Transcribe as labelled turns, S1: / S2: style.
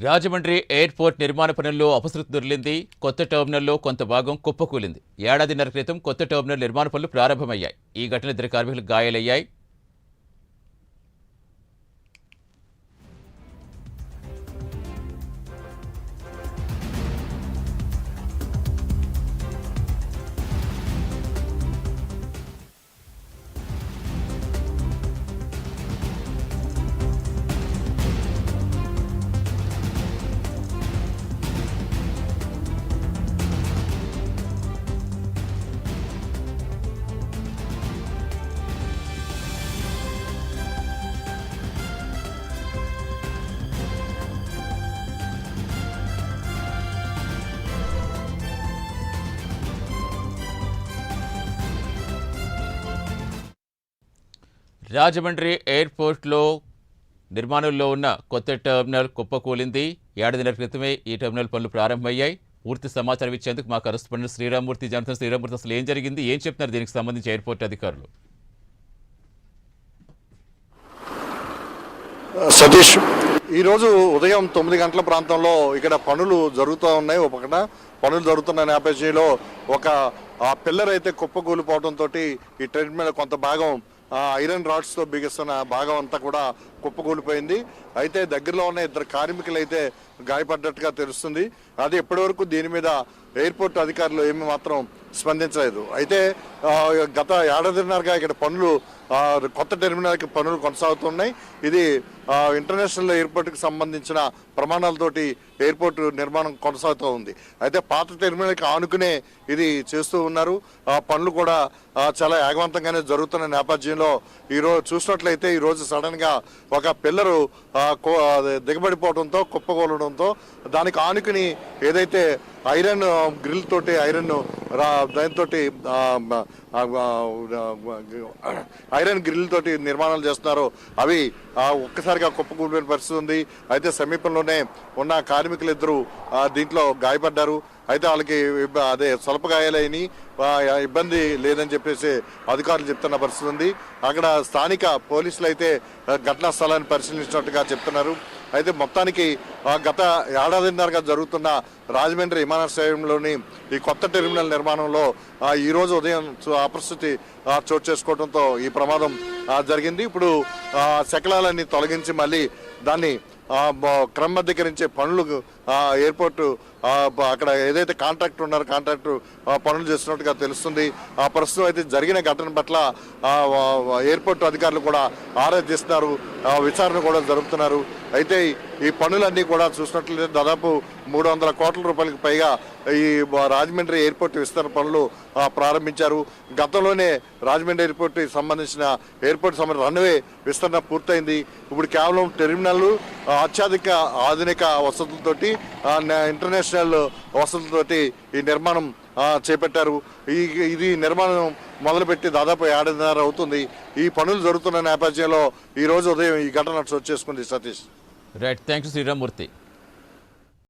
S1: Rajahmundry airport నిర్మాణ పనుల్లో అపశృతి దొరికింది. కొత్త టెర్మినల్లో కొంత భాగం కుప్పకూలింది. ఏడాదిన్నర క్రితం కొత్త టెర్మినల్ నిర్మాణ పనులు ప్రారంభమయ్యాయి. ఈ ఘటన ఇద్దరు కార్మికులకు గాయాలయ్యాయి. రాజమండ్రి ఎయిర్పోర్ట్లో నిర్మాణంలో ఉన్న కొత్త టెర్మినల్ కుప్పకూలింది. ఏడాదిన్నర క్రితమే ఈ టెర్మినల్ పనులు ప్రారంభమయ్యాయి. పూర్తి సమాచారం ఇచ్చేందుకు మా కరెస్పాండెంట్ శ్రీరామూర్తి జనతన్ శ్రీరామూర్తి అసలు ఏం జరిగింది? ఏం చెప్తున్నారు? దీనికి సంబంధించి ఎయిర్పోర్ట్ అధికారులు.
S2: సతీష్ ఈరోజు ఉదయం తొమ్మిది గంటల ప్రాంతంలో ఇక్కడ పనులు జరుగుతూ ఉన్నాయి. ఒక పక్కన పనులు జరుగుతున్న నేపథ్యంలో ఒక ఆ పిల్లర్ అయితే కుప్పకూలిపోవడంతో ఈ ట్రీట్మెంట్ కొంత భాగం ఐరన్ రాడ్స్తో బిగిస్తున్న భాగం అంతా కూడా కుప్పకూలిపోయింది. అయితే దగ్గరలో ఉన్న ఇద్దరు కార్మికులు అయితే గాయపడ్డట్టుగా తెలుస్తుంది. అది ఇప్పటివరకు దీని మీద ఎయిర్పోర్ట్ అధికారులు ఏమి మాత్రం స్పందించలేదు. అయితే గత ఏడాదిన్నరగా ఇక్కడ పనులు కొత్త టెర్మినల్కి పనులు కొనసాగుతున్నాయి. ఇది ఇంటర్నేషనల్ ఎయిర్పోర్ట్కి సంబంధించిన ప్రమాణాలతోటి ఎయిర్పోర్ట్ నిర్మాణం కొనసాగుతూ ఉంది. అయితే పాత టెర్మినల్కి ఆనుకునే ఇది చేస్తూ ఉన్నారు. ఆ పనులు కూడా చాలా వేగవంతంగానే జరుగుతున్న నేపథ్యంలో ఈరోజు చూసినట్లయితే ఈరోజు సడన్గా ఒక పిల్లరు కో- అది దిగబడిపోవడంతో కుప్పకూలడంతో దానికి ఆనుకుని ఏదైతే ఐరన్ గ్రిల్ తోటి ఐరన్ దానితో ఐరన్ గ్రిల్ తోటి నిర్మాణాలు చేస్తున్నారు అవి ఒక్కసారిగా కుప్పకూలిపోయిన పరిస్థితి ఉంది. అయితే సమీపంలోనే ఉన్న కార్మికులు ఇద్దరు దీంట్లో గాయపడ్డారు. అయితే వాళ్ళకి అదే స్వల్పగాయాలని ఇబ్బంది లేదని చెప్పేసి అధికారులు చెప్తున్న పరిస్థితి ఉంది. అక్కడ స్థానిక పోలీసులు అయితే ఘటనా స్థలాన్ని పరిశీలించినట్టుగా చెప్తున్నారు. అయితే మొత్తానికి గత ఏడాదిన్నరగా జరుగుతున్న రాజమండ్రి విమానాశ్రయంలోని ఈ కొత్త టెర్మినల్ నిర్మాణంలో ఈరోజు ఈ రోజు ఉదయం అపరిస్థితి చోటు చేసుకోవడంతో ఈ ప్రమాదం జరిగింది. ఇప్పుడు శకలాలన్నీ తొలగించి మళ్ళీ దాన్ని క్రమబద్ధీకరించే పనులు ఎయిర్పోర్టు అక్కడ ఏదైతే కాంట్రాక్టర్ ఉన్నారో కాంట్రాక్టర్ ఆ, పనులు చేస్తున్నట్టుగా తెలుస్తుంది. ఆ ప్రస్తుతం అయితే జరిగిన ఘటన పట్ల ఎయిర్పోర్ట్ అధికారులు కూడా ఆరా తీస్తున్నారు. విచారణ కూడా జరుపుతున్నారు. అయితే ఈ పనులన్నీ కూడా చూసినట్లయితే దాదాపు మూడు వందల కోట్ల రూపాయలకు పైగా ఈ రాజమండ్రి ఎయిర్పోర్ట్ విస్తరణ పనులు ప్రారంభించారు. గతంలోనే రాజమండ్రి ఎయిర్పోర్ట్ సంబంధించిన ఎయిర్పోర్ట్ సంబంధించిన రన్వే విస్తరణ పూర్తయింది. ఇప్పుడు కేవలం టెర్మినల్ అత్యధిక ఆధునిక వసతులతోటి ఇంటర్నేషనల్ ఇంటర్నేషనల్ వసతులతోటి ఈ నిర్మాణం చేపట్టారు. ఈ ఇది నిర్మాణం మొదలుపెట్టి దాదాపు ఏడాదిన్నర అవుతుంది. ఈ పనులు జరుగుతున్న నేపథ్యంలో ఈ రోజు ఉదయం ఈ ఘటన చోటు చేసుకుంది Satish.
S1: Right thank you Sriramurthy